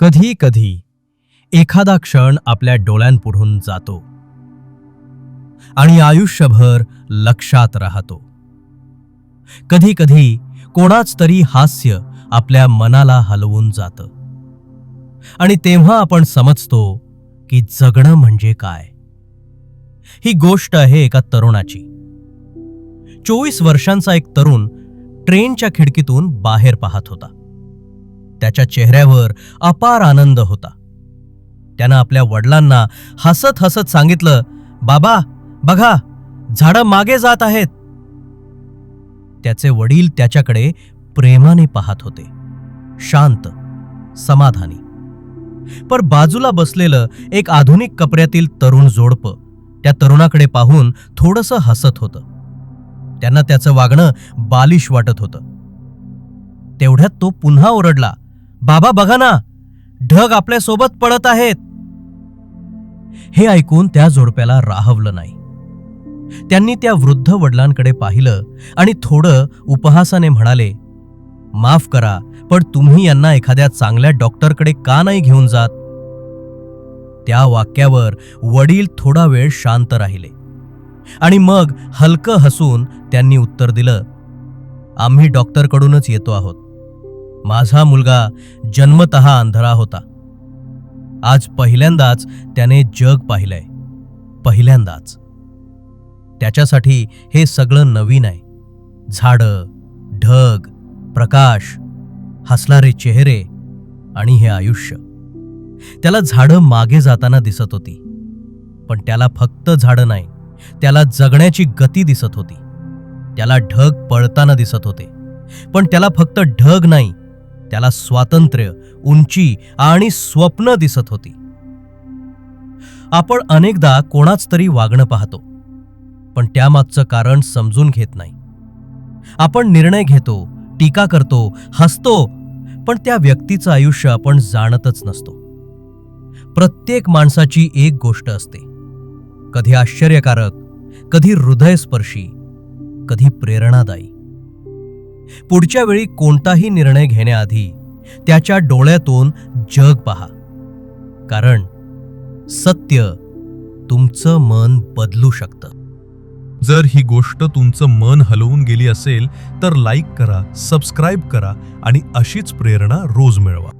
कधी कधी एखादा क्षण आपल्या डोळ्यांपुढून जातो आणि आयुष्यभर लक्षात राहतो. कधी कधी कोणाच तरी हास्य आपल्या मनाला हलवून जातं. आणि तेव्हा आपण समजतो की जगणं म्हणजे काय? ही गोष्ट आहे एका तरुणाची. चोवीस वर्षांचा एक तरुण ट्रेनच्या खिडकीतून बाहेर पाहत होता. त्याच्या चेहऱ्यावर अपार आनंद होता. त्यानं आपल्या वडिलांना हसत हसत सांगितलं बाबा बघा झाडं मागे जात आहेत. त्याचे वडील त्याच्याकडे प्रेमाने पाहत होते. शांत समाधानी. पर बाजूला बसलेलं एक आधुनिक कपड्यातील तरुण जोडपं त्या तरुणाकडे पाहून थोडंसं हसत होतं. त्यांना त्याचं वागणं बालिश वाटत होतं. तेवढ्यात तो पुन्हा ओरडला बाबा बघा ना. ढग आपल्यासोबत पडत आहेत. हे ऐकून त्या जोडप्याला राहवलं नाही. त्यांनी त्या वृद्ध वडिलांकडे पाहिलं आणि थोडं उपहासाने म्हणाले माफ करा पण तुम्ही यांना एखाद्या चांगल्या डॉक्टरकडे का नाही घेऊन जात? त्या वाक्यावर वडील थोडा वेळ शांत राहिले. आणि मग हलकं हसून त्यांनी उत्तर दिलं आम्ही डॉक्टरकडूनच येतो आहोत. माझा मुलगा जन्मतः अंधळा होता. आज पहिल्यांदाच त्याने जग पाहिलंय. पहिल्यांदाच. त्याच्यासाठी हे सगळं नवीन आहे. झाडं ढग प्रकाश हसणारे चेहरे आणि हे आयुष्य. त्याला झाडं मागे जाताना दिसत होती. पण त्याला फक्त झाडं नाही त्याला जगण्याची गती दिसत होती. त्याला ढग पळताना दिसत होते. पण त्याला फक्त ढग नाही त्याला स्वातंत्र्य उंची आणि स्वप्न दिसत होती. आपण अनेकदा कोणाच तरी वागणं पाहतो पण त्यामागचं कारण समजून घेत नाही. आपण निर्णय घेतो टीका करतो हसतो पण त्या व्यक्तीचं आयुष्य आपण जाणतच नसतो. प्रत्येक माणसाची एक गोष्ट असते. कधी आश्चर्यकारक कधी हृदयस्पर्शी कधी प्रेरणादायी. पुढच्या वेळी कोणताही निर्णय घेण्याआधी त्याच्या डोळ्यातून जग पहा. कारण सत्य तुमचं मन बदलू शकतं. जर ही गोष्ट तुमचं मन हलवून गेली असेल तर लाईक करा सबस्क्राईब करा आणि अशीच प्रेरणा रोज मिळवा.